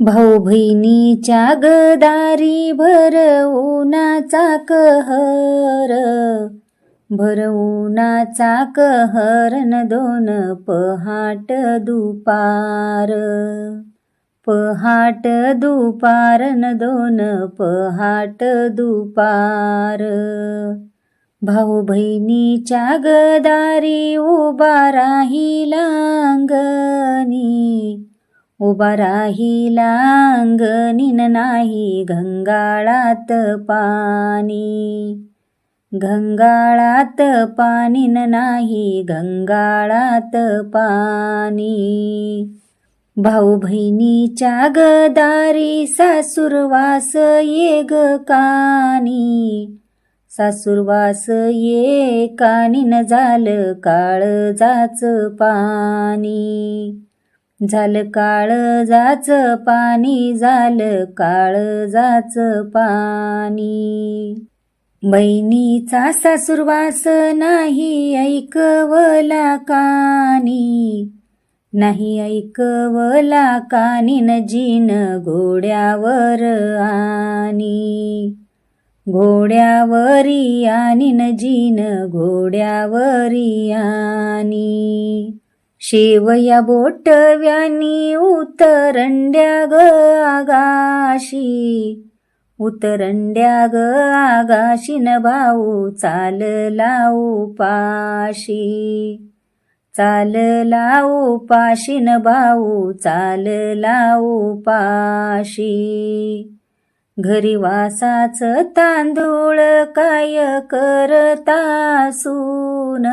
भाऊ बहिणीच्या गदारी भर उन्हाचा कहर भर उन्हाचा कहरन दोन पहाट दुपार पहाट दुपारन दोन पहाट दुपार. भाऊ बहिणीच्या गदारी उभा राहिला उभा राहिला अंगणीन नाही घंगाळात पाणी. घंगाळात पाणीन नाही घंगाळात पाणी. भाऊ बहिणीच्या गदारी सासूरवास ये ग कानी. सासूरवास ये कानीन झालं काळजाच पाणी. झालं काळजाच पाणी झालं काळजाच पाणी. बहिणीचा सासूरवास नाही ऐकवला कानी. नाही ऐकवला कानीन जीन घोड्यावर आणि घोड्यावरी आणीन जीन घोड्यावरी आणि शेवया बोटव्यानी उतरंड्या ग आगाशी उतरंड्या ग आगाशीन भाऊ चालला उपाशी चालला उपाशीन भाऊ चालला उपाशी. घरी वासाच तांदूळ काय करता सून?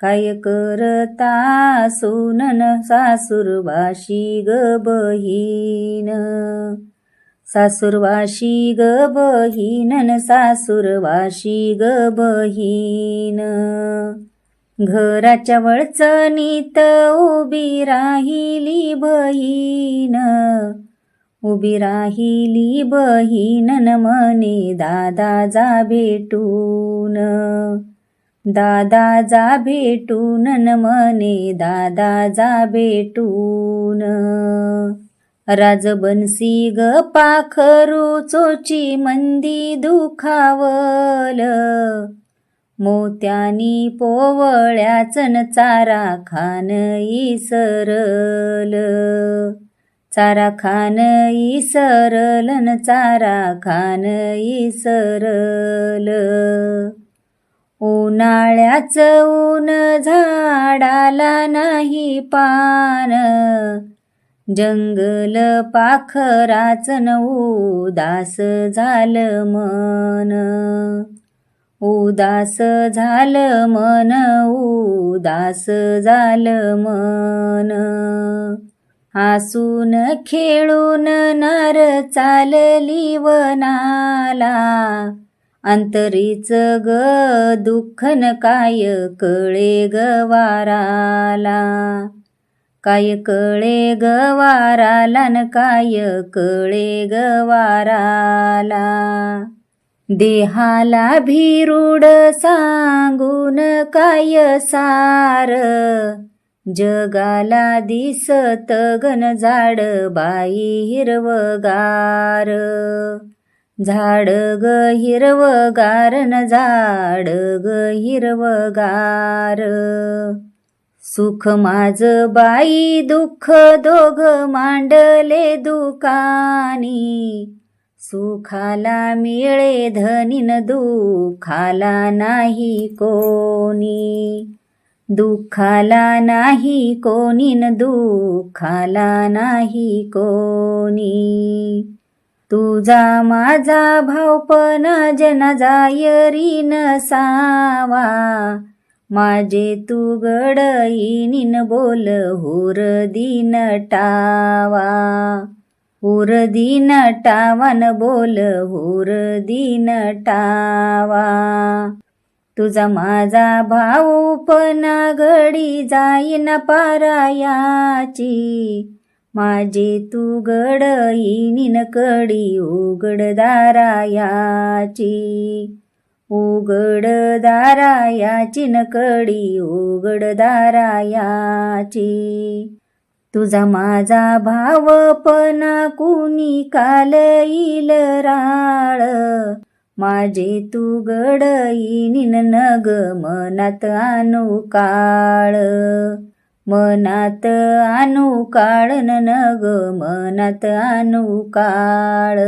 काय करता सुनन सासुरवाशी ग बहीण? सासुरवाशी ग बहीणन सासुरवाशी ग बहीण? घराच्या वळचणीत उभी राहिली बहीण. उभी राहिली बहीणन म्हणे दादा जा भेटून. दादा जा भेटून न म्हणे दादा जा भेटून. राजबन्सी ग पाखरू चोची मंदी दुखावल. मोत्यानी पोवळ्याचन चारा खान इसरल. चारा खान इसरलन चारा खान इसरल. उन्हाळ्याच ऊन झाडाला नाही पान. जंगल पाखराच उदास झालं मन. उदास झालं मन उदास झालं मन. हसून खेळून नर चालली वनाला. अंतरीच ग दुःखन काय कळे गवाराला काय कळे गवाराला न काय कळे गवाराला देहाला भिरुड सांगून काय सार? जगाला दिसत गन झाड बाई हिरवगार. झाड ग हिरवगार न झाड ग हिरवगार सुख माझ बाई दुःख दोघ मांडले दुकानी. सुखाला मिळे धनीन दुखाला नाही कोणी. दुखाला नाही कोणीन न दुखाला नाही कोणी. तुझा माझा भावपण जना जायरी नसावा. माझे तू गडईनीन बोल हुर दिन टावा. हुर दिन टावन बोल हुर दिन टावा. तुझा माझा भाऊ पण घडी जाईन पारायाची. माझे तू गडईनीन कडी उघड दारायाची. उगड दारायाची न कडी उघड दारायाची. तुझा माझा भावपणा कुणी काल येईल राळ. माझे तू गडईनिन नग मनात आणू काळ. मनात आणू काळ न नग मनात आणू काळ.